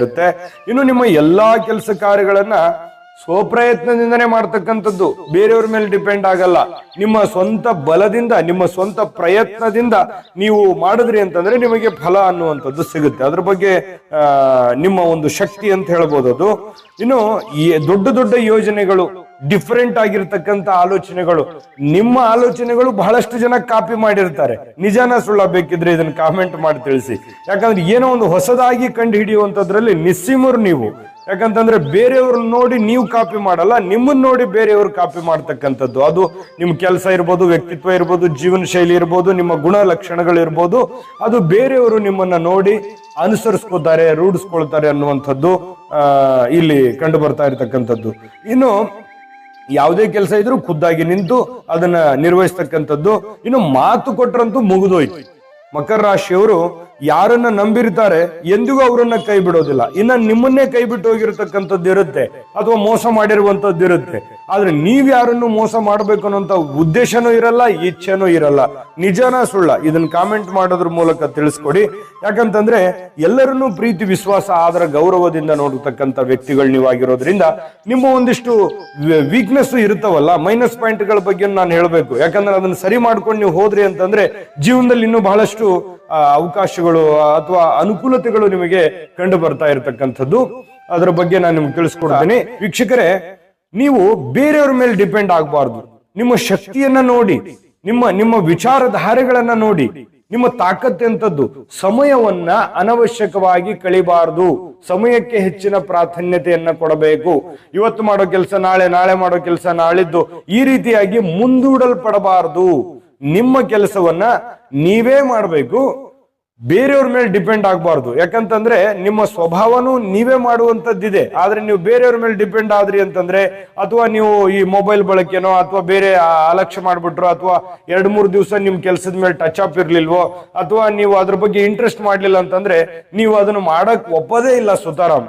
ಇರುತ್ತೆ. ಇನ್ನು ನಿಮ್ಮ ಎಲ್ಲಾ ಕೆಲಸ ಕಾರ್ಯಗಳನ್ನ ಸ್ವಪ್ರಯತ್ನದಿಂದನೇ ಮಾಡ್ತಕ್ಕಂಥದ್ದು. ಬೇರೆಯವ್ರ ಮೇಲೆ ಡಿಪೆಂಡ್ ಆಗಲ್ಲ. ನಿಮ್ಮ ಸ್ವಂತ ಬಲದಿಂದ, ನಿಮ್ಮ ಸ್ವಂತ ಪ್ರಯತ್ನದಿಂದ ನೀವು ಮಾಡಿದ್ರಿ ಅಂತಂದ್ರೆ ನಿಮಗೆ ಫಲ ಅನ್ನುವಂಥದ್ದು ಸಿಗುತ್ತೆ. ಅದ್ರ ಬಗ್ಗೆ ನಿಮ್ಮ ಒಂದು ಶಕ್ತಿ ಅಂತ ಹೇಳ್ಬೋದು ಅದು. ಇನ್ನು ದೊಡ್ಡ ದೊಡ್ಡ ಯೋಜನೆಗಳು ಡಿಫರೆಂಟ್ ಆಗಿರ್ತಕ್ಕಂಥ ಆಲೋಚನೆಗಳು, ನಿಮ್ಮ ಆಲೋಚನೆಗಳು ಬಹಳಷ್ಟು ಜನ ಕಾಪಿ ಮಾಡಿರ್ತಾರೆ. ನಿಜಾನ ಸುಳ್ಳ ಬೇಕಿದ್ರೆ ಇದನ್ನ ಕಾಮೆಂಟ್ ಮಾಡಿ ತಿಳಿಸಿ. ಯಾಕಂದ್ರೆ ಏನೋ ಒಂದು ಹೊಸದಾಗಿ ಕಂಡು ಹಿಡಿಯುವಂತದ್ರಲ್ಲಿ ನಿಸ್ಸೀಮರು ನೀವು. ಯಾಕಂತಂದ್ರೆ ಬೇರೆಯವ್ರನ್ನ ನೋಡಿ ನೀವು ಕಾಪಿ ಮಾಡಲ್ಲ, ನಿಮ್ಮನ್ನ ನೋಡಿ ಬೇರೆಯವರು ಕಾಪಿ ಮಾಡ್ತಕ್ಕಂಥದ್ದು. ಅದು ನಿಮ್ಮ ಕೆಲಸ ಇರ್ಬೋದು, ವ್ಯಕ್ತಿತ್ವ ಇರ್ಬೋದು ಜೀವನ ಶೈಲಿ ಇರ್ಬೋದು, ನಿಮ್ಮ ಗುಣ ಲಕ್ಷಣಗಳು ಇರ್ಬೋದು. ಅದು ಬೇರೆಯವರು ನಿಮ್ಮನ್ನ ನೋಡಿ ಅನುಸರಿಸ್ಕೋತಾರೆ ರೂಢಿಸ್ಕೊಳ್ತಾರೆ ಅನ್ನುವಂಥದ್ದು ಇಲ್ಲಿ ಕಂಡು ಬರ್ತಾ ಇರತಕ್ಕಂಥದ್ದು. ಇನ್ನು ಯಾವುದೇ ಕೆಲಸ ಇದ್ರೂ ಖುದ್ದಾಗಿ ನಿಂತು ಅದನ್ನ ನಿರ್ವಹಿಸ್ತಕ್ಕಂಥದ್ದು. ಇನ್ನು ಮಾತು ಕೊಟ್ರಂತೂ ಮುಗಿದೋಯ್ತು. ಮಕರ ರಾಶಿಯವರು ಯಾರನ್ನ ನಂಬಿರ್ತಾರೆ ಎಂದಿಗೂ ಅವರನ್ನ ಕೈ ಬಿಡೋದಿಲ್ಲ. ಇನ್ನ ನಿಮ್ಮನ್ನೇ ಕೈ ಬಿಟ್ಟು ಹೋಗಿರತಕ್ಕಂಥದ್ದು ಇರುತ್ತೆ ಅಥವಾ ಮೋಸ ಮಾಡಿರುವಂತದ್ದು ಇರುತ್ತೆ. ಆದ್ರೆ ನೀವ್ ಯಾರನ್ನು ಮೋಸ ಮಾಡ್ಬೇಕು ಅನ್ನೋಂತ ಉದ್ದೇಶನೂ ಇರಲ್ಲ, ಇಚ್ಛೆನೂ ಇರಲ್ಲ. ನಿಜನ ಸುಳ್ಳ ಇದನ್ನ ಕಾಮೆಂಟ್ ಮಾಡೋದ್ರ ಮೂಲಕ ತಿಳಿಸ್ಕೊಡಿ. ಯಾಕಂತಂದ್ರೆ ಎಲ್ಲರನ್ನೂ ಪ್ರೀತಿ, ವಿಶ್ವಾಸ, ಆದರ, ಗೌರವದಿಂದ ನೋಡತಕ್ಕಂಥ ವ್ಯಕ್ತಿಗಳು ನೀವಾಗಿರೋದ್ರಿಂದ ನಿಮ್ಮ ಒಂದಿಷ್ಟು ವೀಕ್ನೆಸ್ ಇರುತ್ತವಲ್ಲ ಮೈನಸ್ ಪಾಯಿಂಟ್ಗಳ ಬಗ್ಗೆ ನಾನು ಹೇಳಬೇಕು. ಯಾಕಂದ್ರೆ ಅದನ್ನ ಸರಿ ಮಾಡ್ಕೊಂಡು ನೀವು ಹೋದ್ರಿ ಅಂತಂದ್ರೆ ಜೀವನದಲ್ಲಿ ಇನ್ನೂ ಬಹಳಷ್ಟು ಅವಕಾಶಗಳು ಅಥವಾ ಅನುಕೂಲತೆಗಳು ನಿಮಗೆ ಕಂಡು ಬರ್ತಾ ಇರತಕ್ಕಂಥದ್ದು. ಅದರ ಬಗ್ಗೆ ನಾನು ನಿಮ್ಗೆ ತಿಳಿಸ್ಕೊಡ್ತೇನೆ. ವೀಕ್ಷಕರೇ, ನೀವು ಬೇರೆಯವ್ರ ಮೇಲೆ ಡಿಪೆಂಡ್ ಆಗಬಾರ್ದು. ನಿಮ್ಮ ಶಕ್ತಿಯನ್ನ ನೋಡಿ, ನಿಮ್ಮ ನಿಮ್ಮ ವಿಚಾರಧಾರೆಗಳನ್ನ ನೋಡಿ, ನಿಮ್ಮ ತಾಕತ್ತೆಂಥದ್ದು ಸಮಯವನ್ನ ಅನವಶ್ಯಕವಾಗಿ ಕಳಿಬಾರದು. ಸಮಯಕ್ಕೆ ಹೆಚ್ಚಿನ ಪ್ರಾಧಾನ್ಯತೆಯನ್ನ ಕೊಡಬೇಕು. ಇವತ್ತು ಮಾಡೋ ಕೆಲಸ ನಾಳೆ ನಾಳೆ ಮಾಡೋ ಕೆಲಸ ನಾಳಿದ್ದು ಈ ರೀತಿಯಾಗಿ ಮುಂದೂಡಲ್ಪಡಬಾರದು. ನಿಮ್ಮ ಕೆಲಸವನ್ನ ನೀವೇ ಮಾಡಬೇಕು. ಬೇರೆಯವ್ರ ಮೇಲೆ ಡಿಪೆಂಡ್ ಆಗಬಾರ್ದು. ಯಾಕಂತಂದ್ರೆ ನಿಮ್ಮ ಸ್ವಭಾವನೂ ನೀವೇ ಮಾಡುವಂತದ್ದಿದೆ ಆದ್ರೆ ನೀವು ಬೇರೆಯವ್ರ ಮೇಲೆ ಡಿಪೆಂಡ್ ಆದ್ರಿ ಅಂತಂದ್ರೆ, ಅಥವಾ ನೀವು ಈ ಮೊಬೈಲ್ ಬಳಕೆನೋ, ಅಥವಾ ಬೇರೆ ಅಲಕ್ಷ್ಯ ಮಾಡ್ಬಿಟ್ರು, ಅಥವಾ ಎರಡ್, ಮೂರ್ ದಿವಸ ನಿಮ್ ಕೆಲಸದ ಮೇಲೆ ಟಚ್ ಅಪ್ ಇರ್ಲಿಲ್ವೋ, ಅಥವಾ ನೀವು ಅದ್ರ ಬಗ್ಗೆ ಇಂಟ್ರೆಸ್ಟ್ ಮಾಡ್ಲಿಲ್ಲ ಅಂತಂದ್ರೆ, ನೀವು ಅದನ್ನು ಮಾಡಕ್ ಒಪ್ಪದೇ ಇಲ್ಲ ಸುತಾರಾಮ್.